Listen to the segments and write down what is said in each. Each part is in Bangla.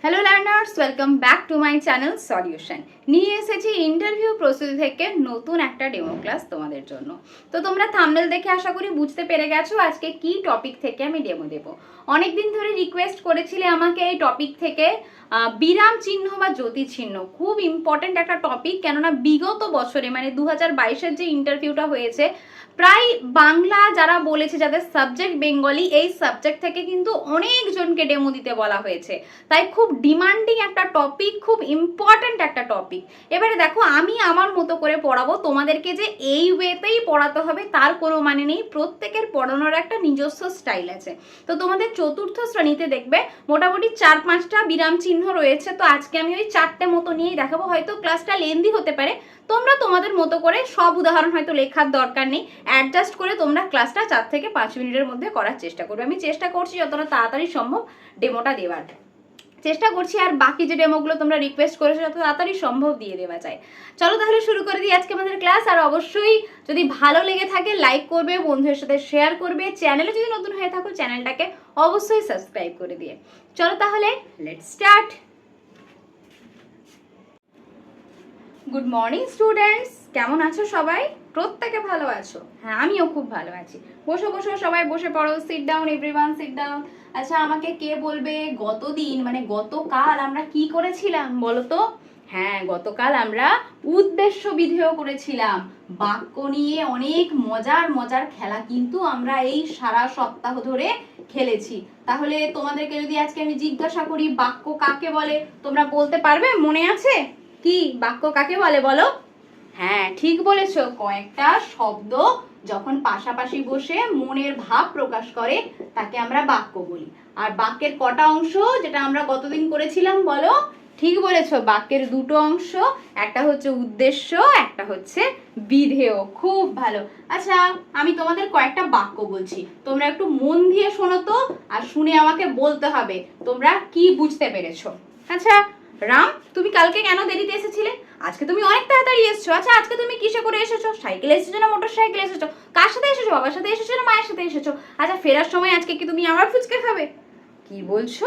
Hello learners, welcome back to my channel Solution. নিয়ে এসেছি ইন্টারভিউ প্রস্তুতি থেকে নতুন একটা ডেমো ক্লাস তোমাদের জন্য। তো তোমরা থামনেল দেখে আশা করি বুঝতে পেরে গেছো আজকে কি টপিক থেকে আমি ডেমো দেব। অনেক দিন ধরে রিকোয়েস্ট করেছিলে আমাকে এই টপিক থেকে বিরাম চিহ্ন বা জ্যোতি চিহ্ন। খুব ইম্পর্ট্যান্ট একটা টপিক কেননা বিগত বছরে মানে দু হাজার বাইশের যে ইন্টারভিউটা হয়েছে, প্রায় বাংলা যারা বলেছে, যাদের সাবজেক্ট বেঙ্গলি এই সাবজেক্ট থেকে কিন্তু অনেকজনকে ডেমো দিতে বলা হয়েছে। তাই খুব ডিমান্ডিং একটা টপিক খুব ইম্পর্ট্যান্ট একটা টপিক এবারে দেখো, আমি আমার মতো করে পড়াবো। তোমাদেরকে যে এই ওয়েতেই পড়াতে হবে, তার কোনো মানে নেই। প্রত্যেকের পড়ানোর একটা নিজস্ব স্টাইল আছে। তো তোমাদের চতুর্থ শ্রেণীতে দেখবে, মোটামুটি চার পাঁচটা বিরাম চিহ্ন রয়েছে। তো আজকে আমি ওই চারটে মতো নিয়েই দেখাবো। হয়তো ক্লাসটা লেন্দি হতে পারে। তোমরা তোমাদের মতো করে সব উদাহরণ হয়তো লেখার দরকার নেই। অ্যাডজাস্ট করে তোমরা ক্লাসটা চার থেকে পাঁচ মিনিটের মধ্যে করার চেষ্টা করবে। আমি চেষ্টা করছি যতটা তাড়াতাড়ি সম্ভব ডেমোটা দেওয়ার। চেষ্টা করছি আর বাকি যে ডেমোগুলো তোমরা রিকোয়েস্ট করেছ, যত তাড়াতাড়ি সম্ভব দিয়ে দেওয়া যায়। চলো তাহলে শুরু করে দিই আজকে আমাদের ক্লাস আর অবশ্যই যদি ভালো লেগে থাকে লাইক করবে, বন্ধুদের সাথে শেয়ার করবে। চ্যানেলে যদি নতুন হয়ে থাকো চ্যানেলটাকে অবশ্যই সাবস্ক্রাইব করে দিয়ে। চলো তাহলে let's start good morning students কেমন আছো সবাই? প্রত্যেকে ভালো আছো? হ্যাঁ আমিও খুব ভালো আছি। বসো বসো, সবাই বসে পড়ো। Sit down everyone sit down আচ্ছা আমাকে কে বলবে গতদিন? মানে গতকাল আমরা কি করেছিলাম বলো তো? হ্যাঁ গতকাল আমরা উদ্দেশ্য বিধেয় করেছিলাম। বাক্য নিয়ে অনেক মজার মজার খেলা কিন্তু আমরা এই সারা সপ্তাহ ধরে খেলেছি। তাহলে তোমাদেরকে যদি আজকে আমি জিজ্ঞাসা করি, বাক্য কাকে বলে? তোমরা বলতে পারবে? মনে আছে? কি? বাক্য কাকে বলে বলো? হ্যাঁ ঠিক বলেছ। কয়েকটা শব্দ যখন পাশাপাশি বসে মনের ভাব প্রকাশ করে, তাকে আমরা বাক্য বলি। আর বাক্যের কটা অংশ যেটা আমরা গতদিন করেছিলাম বলো? ঠিক বলেছ, বাক্যের দুটো অংশ, একটা হচ্ছে উদ্দেশ্য, একটা হচ্ছে বিধেয়। খুব ভালো। আচ্ছা আমি তোমাদের কয়েকটা বাক্য বলছি। তোমরা একটু মন দিয়ে শোনো তো, আর শুনে আমাকে বলতে হবে তোমরা কি বুঝতে পেরেছ। আচ্ছা রাম, তুমি কালকে কেন দেরিতে এসেছিলে? আজকে তুমি অনেক তাড়াতাড়ি এসেছ। আচ্ছা আজকে তুমি কিসে করে এসেছ? সাইকেলে এসেছ না মোটর সাইকেলে এসেছ? কার সাথে এসেছ? বাবার সাথে এসেছ না মায়ের সাথে এসেছ? আচ্ছা ফেরার সময় আজকে কি তুমি আমার ফুচকা খাবে? কি বলছো?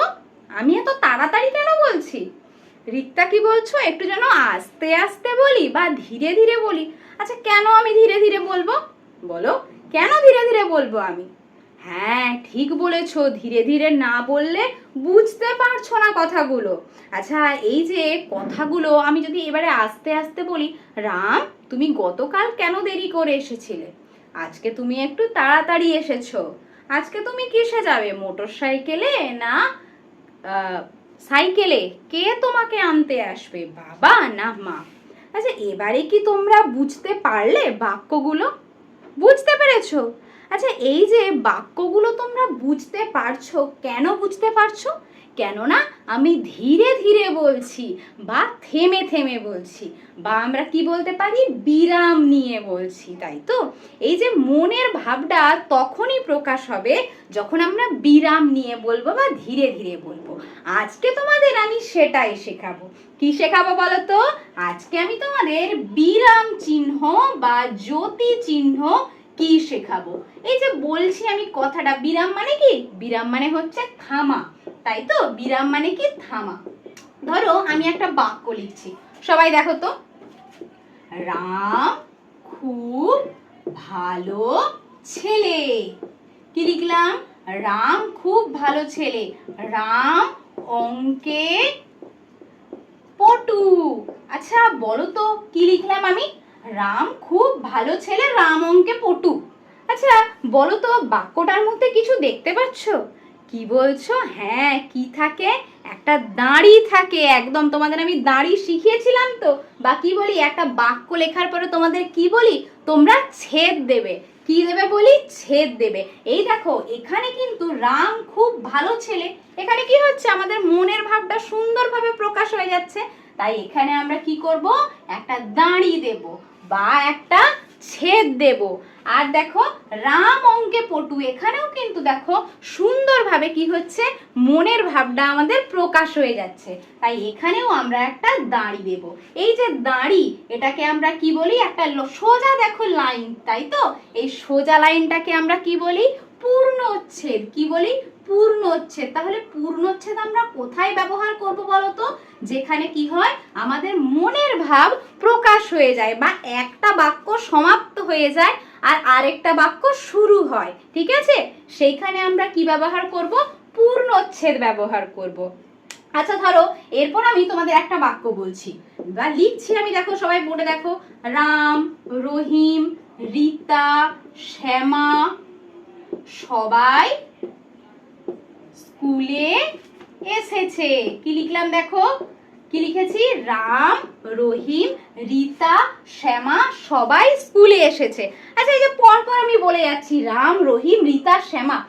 আমি এত তাড়াতাড়ি কেন বলছি? রিক্তা কি বলছো? একটু যেন আস্তে আস্তে বলি বা ধীরে ধীরে বলি। আচ্ছা কেন আমি ধীরে ধীরে বলব? বলো, কেন ধীরে ধীরে বলব আমি? হ্যাঁ ঠিক বলেছ। ধীরে ধীরে না বললে বুঝতে পারছ না কথাগুলো। আচ্ছা এই যে কথাগুলো আমি যদি এবারে আস্তে আস্তে বলি, রাম, তুমি গতকাল কেন দেরি করে এসেছিলে? আজকে তুমি একটু তাড়াতাড়ি এসেছ। আজকে তুমি কিসে যাবে? মোটর সাইকেলে না সাইকেলে? কে তোমাকে আনতে আসবে? বাবা, না মা। আচ্ছা এবারে কি তোমরা বুঝতে পারলে বাক্যগুলো? বুঝতে পেরেছ? আচ্ছা এই যে বাক্যগুলো তোমরা বুঝতে পারছ, কেন বুঝতে পারছ? কেননা আমি ধীরে ধীরে বলছি বা থেমে থেমে বলছি বা আমরা কি বলতে পারি? বিরাম নিয়ে বলছি, তাই তো? এই যে মনের ভাবটা তখনই প্রকাশ হবে যখন আমরা বিরাম নিয়ে বলব বা ধীরে ধীরে বলব। আজকে তোমাদের আমি সেটাই শেখাবো। কি শেখাবো বলো তো? আজকে আমি তোমাদের বিরাম চিহ্ন বা জ্যোতি চিহ্ন কি শেখাবো? এই যে বলছি আমি কথাটা, বিরাম মানে কি? বিরাম মানে হচ্ছে থামা, তাই তো? বিরাম মানে কি? থামা। ধরো আমি একটা বাক্য লিখছি। সবাই দেখো তো। রাম খুব ভালো ছেলে। কি লিখলাম? রাম খুব ভালো ছেলে। রাম অঙ্কে পটু। আচ্ছা বলো তো, কি লিখলাম আমি? রাম খুব ভালো ছেলে, রাম অঙ্কে পটু। আচ্ছা বলো তো বাক্যটার মধ্যে কিছু দেখতে পাচ্ছ? কি বলছো? হ্যাঁ কি থাকে? একটা দাঁড়ি থাকে, একদম তোমাদের আমি দাঁড়ি শিখিয়েছিলাম তো। বা কি বলি? একটা বাক্য লেখার পরে তোমাদের কি বলি? তোমরা ছেদ দেবে। কি দেবে বলি? ছেদ দেবে। এই দেখো, এখানে কিন্তু রাম খুব ভালো ছেলে। এখানে কি হচ্ছে? আমাদের মনের ভাবটা সুন্দরভাবে প্রকাশ হয়ে যাচ্ছে। তাই এখানে আমরা কি করব? একটা দাঁড়ি দেব। বা একটা ছেদ দেব। আর দেখো, রাম অঙ্কে পটু, এখানেও কিন্তু দেখো সুন্দরভাবে কি হচ্ছে, মনের ভাবটা আমাদের প্রকাশ হয়ে যাচ্ছে। তাই এখানেও আমরা একটা দাঁড়ি দেব। এই যে দাঁড়ি, এটাকে আমরা কি বলি? একটা সোজা দেখো লাইন, তাই তো? এই সোজা লাইনটাকে আমরা কি বলি? পূর্ণচ্ছেদ। কি বলি? পূর্ণচ্ছেদ। তাহলে পূর্ণচ্ছেদ আমরা কোথায় ব্যবহার করব বলো তো যেখানে কি হয়? আমাদের মনের ভাব প্রকাশ হয়ে যায় বা একটা বাক্য সমাপ্ত হয়ে যায় আর আরেকটা বাক্য শুরু হয়। ঠিক আছে? সেইখানে আমরা কি ব্যবহার করব? পূর্ণচ্ছেদ ব্যবহার করব। আচ্ছা ধরো, এরপর আমি তোমাদের একটা বাক্য বলছি। বা লিখছি আমি, দেখো, সবাই বোর্ডে দেখো। রাম, রহিম, রীতা, শ্যামা, সবাই স্কুলে এসেছে। কি লিখলাম দেখো? কি লিখেছি? রাম, রহিম, রীতা, শ্যামা সবাই স্কুলে এসেছে। আচ্ছা এই যে পরপর আমি বলে যাচ্ছি, রাম, রহিম, রীতা, শ্যামা।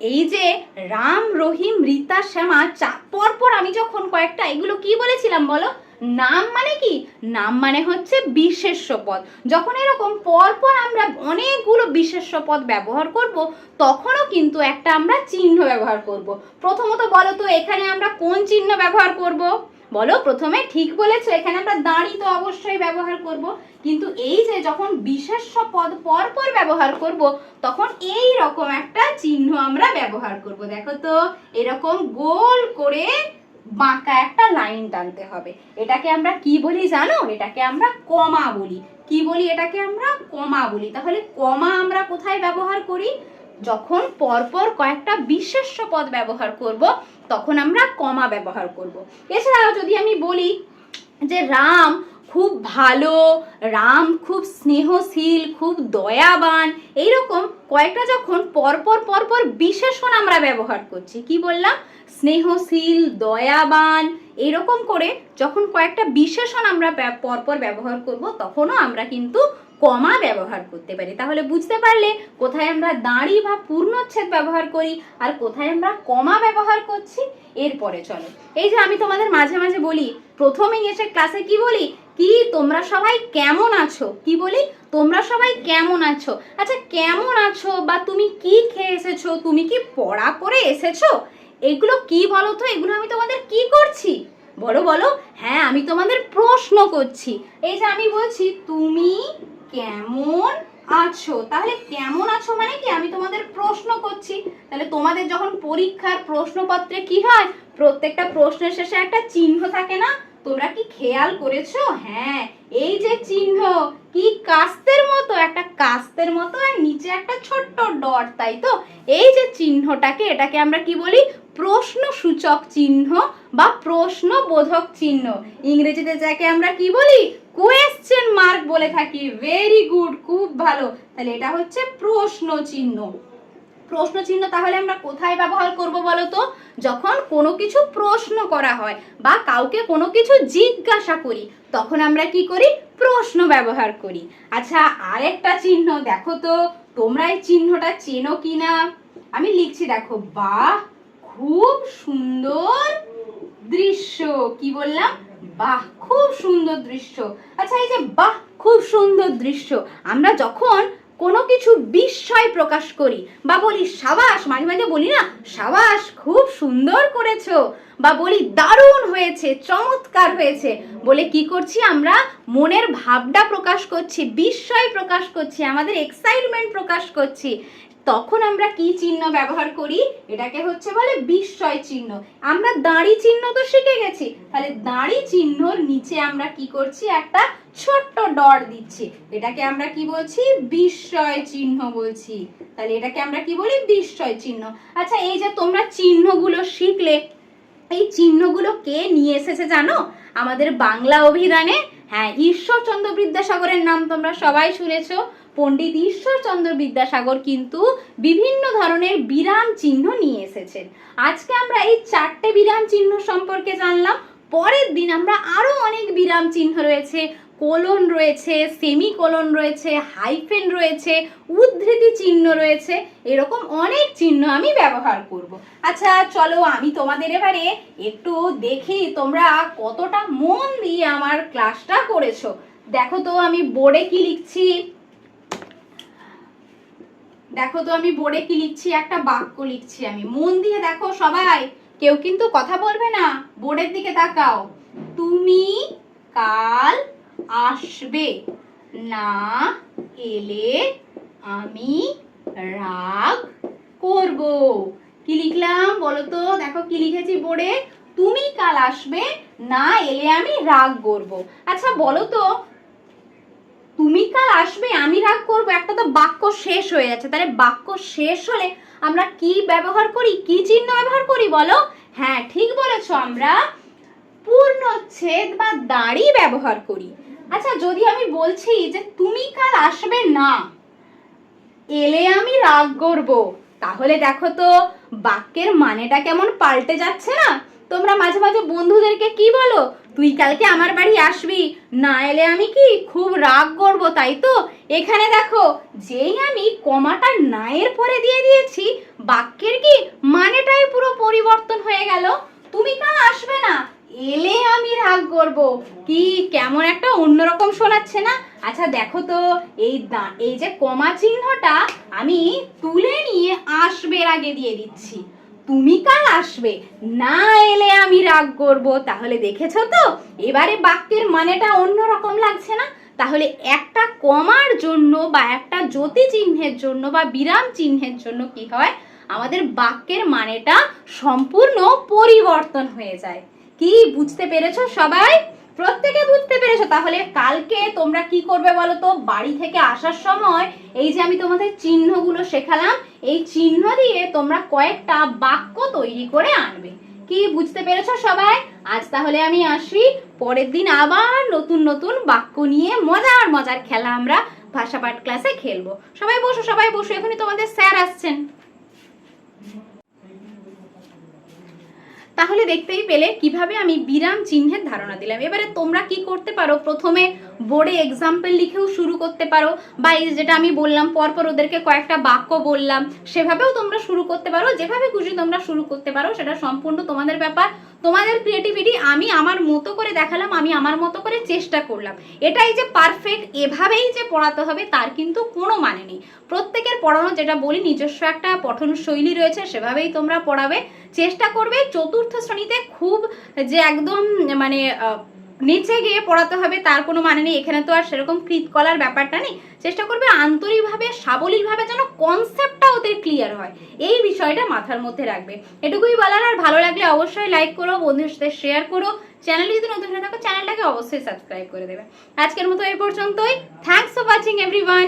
এই যে রাম, রহিম, রীতা, শ্যামা, চা- পরপর আমি যখন কয়েকটা, এগুলো কি বলেছিলাম বলো? নাম মানে কি? নাম মানে হচ্ছে বিশেষ্য পদ। যখন এরকম পরপর আমরা অনেকগুলো বিশেষ্য পদ ব্যবহার করব, তখনও কিন্তু একটা আমরা চিহ্ন ব্যবহার করব। প্রথমত বলো তো, এখানে আমরা কোন চিহ্ন ব্যবহার করব? বলো, প্রথমে ঠিক বলেছ, এখানে আমরা দাঁড়ি তো অবশ্যই ব্যবহার করব। কিন্তু এই যে যখন বিশেষ্য পদ পরপর ব্যবহার করব, তখন এই রকম একটা চিহ্ন আমরা ব্যবহার করব। দেখো তো, এরকম গোল করে বাঁকা একটা লাইন টানতে হবে। এটাকে আমরা কি বলি জানো? এটাকে আমরা কমা বলি। কি বলি এটাকে আমরা? কমা বলি। তাহলে কমা আমরা কোথায় ব্যবহার করি? যখন পরপর কয়েকটা বিশেষ্য পদ ব্যবহার করব, তখন আমরা কমা ব্যবহার করব। এছাড়াও যদি আমি বলি যে রাম খুব ভালো, রাম খুব স্নেহশীল, খুব দয়াবান। এইরকম কয়েকটা যখন পরপর পরপর বিশেষণ আমরা ব্যবহার করছি, কি বললাম? স্নেহশীল, দয়াবান এরকম করে যখন কয়েকটা বিশেষণ আমরা পরপর ব্যবহার করব, তখনও আমরা কিন্তু কমা ব্যবহার করতে পারি। তাহলে বুঝতে পারলে কোথায় আমরা দাঁড়ি বা পূর্ণচ্ছেদ ব্যবহার করি আর কোথায় আমরা কমা ব্যবহার করছি? এরপরে চলো। এই যে আমি তোমাদের মাঝে মাঝে বলি, প্রথমেই এসে ক্লাসে কি বলি? কি? তোমরা সবাই কেমন আছো? কি বলি? তোমরা সবাই কেমন আছো? আচ্ছা কেমন আছো বা তুমি কি খেয়ে এসেছ? তুমি কি পড়া করে এসেছ? এগুলো কি বলো তো এগুলো আমি তোমাদের কি করছি? বলো বলো। হ্যাঁ আমি তোমাদের প্রশ্ন করছি। এই যে আমি বলছি, তুমি কেমন আছো? তাহলে কেমন আছো মানে কি? আমি তোমাদের প্রশ্ন করছি। তাহলে তোমাদের যখন পরীক্ষার প্রশ্নপত্রে কি হয়? প্রত্যেকটা প্রশ্নের শেষে একটা চিহ্ন থাকে না? তোমরা কি খেয়াল করেছ? হ্যাঁ এই যে চিহ্ন, কি কাস্তের মতো, একটা কাস্তের মতো আর নিচে একটা ছোট্ট ডট, তাই তো? এই যে চিহ্নটাকে, এটাকে আমরা কি বলি? প্রশ্ন সূচক চিহ্ন বা প্রশ্ন বোধক চিহ্ন। ইংরেজিতে যাকে আমরা কি বলি? কোয়েশ্চেন মার্ক বলে থাকি। ভেরি গুড খুব ভালো। তাহলে এটা হচ্ছে প্রশ্ন চিহ্ন প্রশ্ন চিহ্ন তাহলে আমরা কোথায় ব্যবহার করব বলো তো যখন কোনো কিছু প্রশ্ন করা হয় বা কাউকে কোনো কিছু জিজ্ঞাসা করি, তখন আমরা কি করি? প্রশ্ন ব্যবহার করি। আচ্ছা আরেকটা চিহ্ন দেখো তো, তোমরা এই চিহ্নটা চেনো কিনা? আমি লিখছি দেখো, বাহ, খুব সুন্দর দৃশ্য। কি বললাম? বাহ, খুব সুন্দর দৃশ্য। আচ্ছা এই যে বাহ, খুব সুন্দর দৃশ্য। আমরা যখন কোনো কিছু বিস্ময় প্রকাশ করি। বা বলি, সাবাস, মাঝে মাঝে বলি না, সাবাস, খুব সুন্দর করেছ। বা বলি, দারুণ হয়েছে, চমৎকার হয়েছে। বলে কি করছি আমরা? মনের ভাবটা প্রকাশ করছি, বিস্ময় প্রকাশ করছি, আমাদের এক্সাইটমেন্ট প্রকাশ করছি। তখন আমরা কি চিহ্ন ব্যবহার করি? এটাকে হচ্ছে বলে বিস্ময় চিহ্ন। আমরা দাঁড়ি চিহ্ন তো শিখে গেছি। তাহলে দাঁড়ি চিহ্নর নিচে আমরা কি করছি? একটা ছোট্ট ডট দিচ্ছি। এটাকে আমরা কি বলছি? বিস্ময় চিহ্ন বলছি। তাহলে এটাকে আমরা কি বলি? বিস্ময় চিহ্ন। আচ্ছা এই যে তোমরা চিহ্নগুলো শিখলে এই চিহ্নগুলো কে নিয়ে এসেছে জানো? আমাদের বাংলা অভিধানে। হ্যাঁ ঈশ্বরচন্দ্র বিদ্যাসাগরের নাম তোমরা সবাই শুনেছ। পণ্ডিত ঈশ্বরচন্দ্র বিদ্যাসাগর কিন্তু বিভিন্ন ধরনের বিরাম চিহ্ন নিয়ে এসেছেন। আজকে আমরা এই চারটে বিরাম চিহ্ন সম্পর্কে জানলাম। পরের দিন আমরা আরও অনেক বিরাম চিহ্ন রয়েছে। কোলন রয়েছে সেমি কোলন রয়েছে, হাইফেন রয়েছে, উদ্ধৃতি চিহ্ন রয়েছে, এরকম অনেক চিহ্ন আমি ব্যবহার করব। আচ্ছা চলো আমি তোমাদের এবারে একটু দেখি তোমরা কতটা মন দিয়ে আমার ক্লাসটা করেছ। দেখো তো, আমি বোর্ডে কি লিখছি? দেখো তো, আমি বোর্ডে কি লিখছি? একটা বাক্য লিখছি আমি। মন দিয়ে দেখো সবাই, কেউ কিন্তু কথা বলবে না। বোর্ডের দিকে তাকাও। তুমি কাল আসবে। না এলে আমি রাগ করব। কি লিখলাম বলো তো দেখো কি লিখেছি বোর্ডে? তুমি কাল আসবে, না এলে আমি রাগ করব। আচ্ছা বলো তো তুমি কাল আসবে, আমি রাগ করব, একটা তো বাক্য শেষ হয়ে যাচ্ছে। তাহলে বাক্য শেষ হলে আমরা কি ব্যবহার করি? কি চিহ্ন ব্যবহার করি বলো? হ্যাঁ ঠিক বলেছ আমরা। পূর্ণচ্ছেদ বা দাঁড়ি ব্যবহার করি। আচ্ছা যদি আমি বলছি যে তুমি কাল আসবে না, এলে আমি রাগ করব। তাহলে দেখো তো, বাক্যের মানেটা কেমন পাল্টে যাচ্ছে না? তোমরা মাঝে মাঝে বন্ধুদেরকে কি বলো? তুই কালকে আমার বাড়ি আসবি, না এলে আমি কি খুব রাগ করব, তাই তো? এখানে দেখো, যেই আমি কমাটা নায়ের পরে দিয়ে দিয়েছি বাক্যের কি মানেটাই পুরো পরিবর্তন হয়ে গেল তুমি কাল আসবে না এলে আমি রাগ করব কি কেমন একটা অন্যরকম শোনাচ্ছে না আচ্ছা দেখো তো এই দা, এই যে কমা চিহ্নটা আমি তুলে নিয়ে আসবের আগে দিয়ে দিচ্ছি। তুমি কাল আসবে, না এলে আমি রাগ করব। তাহলে দেখেছ তো? এবারে বাক্যের মানেটা অন্যরকম লাগছে না? তাহলে একটা কমার জন্য বা একটা জ্যোতি চিহ্নের জন্য বা বিরাম চিহ্নের জন্য কি হয়? আমাদের বাক্যের মানেটা সম্পূর্ণ পরিবর্তন হয়ে যায়। কি, বুঝতে পেরেছ সবাই? প্রত্যেকে বুঝতে পেরেছ? তাহলে কালকে তোমরা কি করবে বলো তো? বাড়ি থেকে আসার সময় এই যে আমি তোমাদের চিহ্নগুলো শেখালাম, এই চিহ্ন দিয়ে তোমরা কয়েকটা বাক্য তৈরি করে আনবে। কি বুঝতে পেরেছ সবাই? আজ তাহলে আমি আসি। পরের দিন আবার নতুন নতুন বাক্য নিয়ে মজার মজার খেলা আমরা ভাষা পাঠ ক্লাসে খেলব। সবাই বসো সবাই বসো, এখনই তোমাদের স্যার আসছেন। তাহলে দেখতেই পেলে কীভাবে আমি বিরাম চিহ্নের ধারণা দিলাম। এবারে তোমরা কি করতে পারো? প্রথমে বোর্ডে এক্সাম্পল লিখেও শুরু করতে পারো। বা এই যেটা আমি বললাম, পরপর ওদেরকে কয়েকটা বাক্য বললাম, সেভাবেও তোমরা শুরু করতে পারো। যেভাবে খুশি তোমরা শুরু করতে পারো, সেটা সম্পূর্ণ তোমাদের ব্যাপার। তোমাদের ক্রিয়েটিভিটি আমি আমার মতো করে দেখালাম, আমি আমার মতো করে চেষ্টা করলাম। এটাই যে পারফেক্ট এভাবেই যে পড়াতে হবে, তার কিন্তু কোনো মানে নেই। প্রত্যেকের পড়ানো, যেটা বলি, নিজস্ব একটা পঠন শৈলী রয়েছে, সেভাবেই তোমরা পড়াবে। চেষ্টা করবে, চতুর্থ শ্রেণীতে খুব যে একদম মানে নিচে গিয়ে পড়াতে হবে, তার কোনো মানে নেই। এখানে তো আর সেরকম কৃতকলার ব্যাপারটা নেই। চেষ্টা করবে আন্তরিকভাবে, সাবলীলভাবে যেন কনসেপ্টটা ওদের ক্লিয়ার হয়। এই বিষয়টা মাথার মধ্যে রাখবে। এটুকুই বলার, আর ভালো লাগলে অবশ্যই লাইক করো বন্ধুর সাথে শেয়ার করো। চ্যানেলে যদি নতুন হয়ে থাকো চ্যানেলটাকে অবশ্যই সাবস্ক্রাইব করে দেবে। আজকের মতো এই পর্যন্তই। Thanks for watching everyone